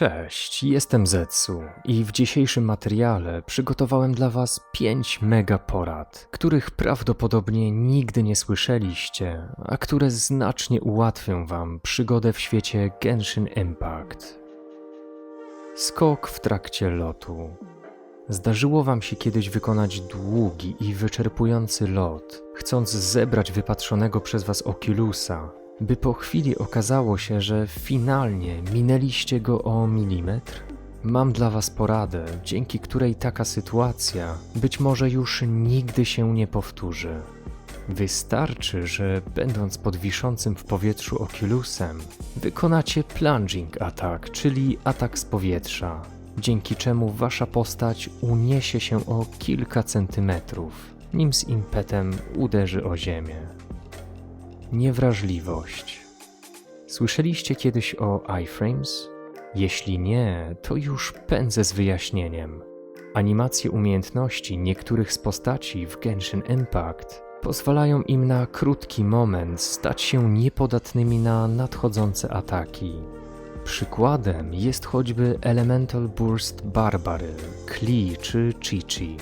Cześć, jestem Zetsu i w dzisiejszym materiale przygotowałem dla Was 5 mega porad, których prawdopodobnie nigdy nie słyszeliście, a które znacznie ułatwią Wam przygodę w świecie Genshin Impact. Skok w trakcie lotu. Zdarzyło Wam się kiedyś wykonać długi i wyczerpujący lot, chcąc zebrać wypatrzonego przez Was Oculusa, by po chwili okazało się, że finalnie minęliście go o milimetr? Mam dla Was poradę, dzięki której taka sytuacja być może już nigdy się nie powtórzy. Wystarczy, że będąc pod wiszącym w powietrzu Oculusem, wykonacie plunging attack, czyli atak z powietrza, dzięki czemu Wasza postać uniesie się o kilka centymetrów, nim z impetem uderzy o ziemię. Niewrażliwość. Słyszeliście kiedyś o iframes? Jeśli nie, to już pędzę z wyjaśnieniem. Animacje umiejętności niektórych z postaci w Genshin Impact pozwalają im na krótki moment stać się niepodatnymi na nadchodzące ataki. Przykładem jest choćby Elemental Burst Barbary, Klee czy Chi-Chi.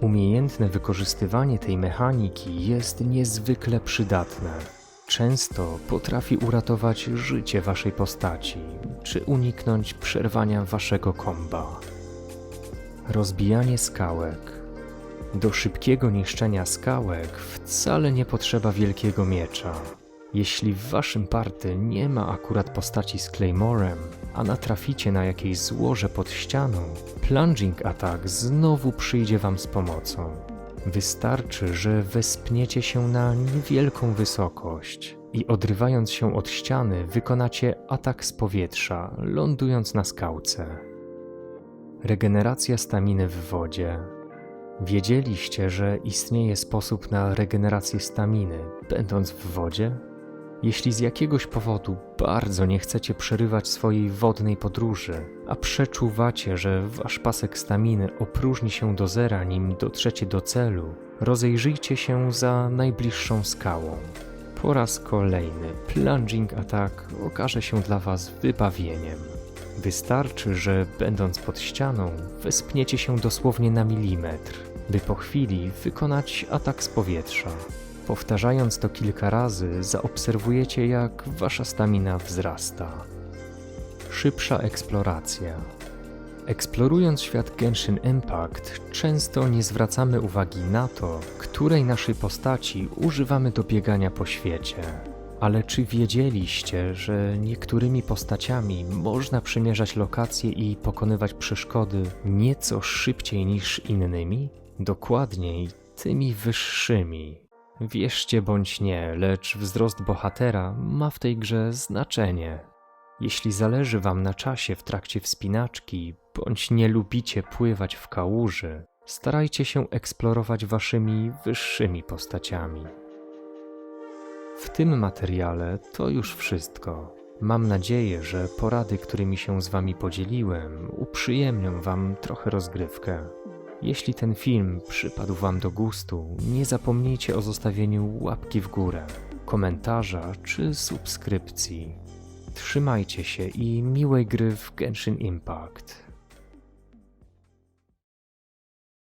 Umiejętne wykorzystywanie tej mechaniki jest niezwykle przydatne. Często potrafi uratować życie waszej postaci, czy uniknąć przerwania waszego komba. Rozbijanie skałek. Do szybkiego niszczenia skałek wcale nie potrzeba wielkiego miecza. Jeśli w waszym party nie ma akurat postaci z Claymorem, a natraficie na jakieś złoże pod ścianą, plunging attack znowu przyjdzie wam z pomocą. Wystarczy, że wespniecie się na niewielką wysokość i odrywając się od ściany wykonacie atak z powietrza, lądując na skałce. Regeneracja staminy w wodzie. Wiedzieliście, że istnieje sposób na regenerację staminy, będąc w wodzie? Jeśli z jakiegoś powodu bardzo nie chcecie przerywać swojej wodnej podróży, a przeczuwacie, że wasz pasek staminy opróżni się do zera, nim dotrzecie do celu, rozejrzyjcie się za najbliższą skałą. Po raz kolejny plunging attack okaże się dla was wybawieniem. Wystarczy, że będąc pod ścianą, wespniecie się dosłownie na milimetr, by po chwili wykonać atak z powietrza. Powtarzając to kilka razy, zaobserwujecie, jak wasza stamina wzrasta. Szybsza eksploracja. Eksplorując świat Genshin Impact, często nie zwracamy uwagi na to, której naszej postaci używamy do biegania po świecie. Ale czy wiedzieliście, że niektórymi postaciami można przemierzać lokacje i pokonywać przeszkody nieco szybciej niż innymi? Dokładniej, tymi wyższymi. Wierzcie bądź nie, lecz wzrost bohatera ma w tej grze znaczenie. Jeśli zależy Wam na czasie w trakcie wspinaczki, bądź nie lubicie pływać w kałuży, starajcie się eksplorować Waszymi wyższymi postaciami. W tym materiale to już wszystko. Mam nadzieję, że porady, którymi się z Wami podzieliłem, uprzyjemnią Wam trochę rozgrywkę. Jeśli ten film przypadł Wam do gustu, nie zapomnijcie o zostawieniu łapki w górę, komentarza czy subskrypcji. Trzymajcie się i miłej gry w Genshin Impact.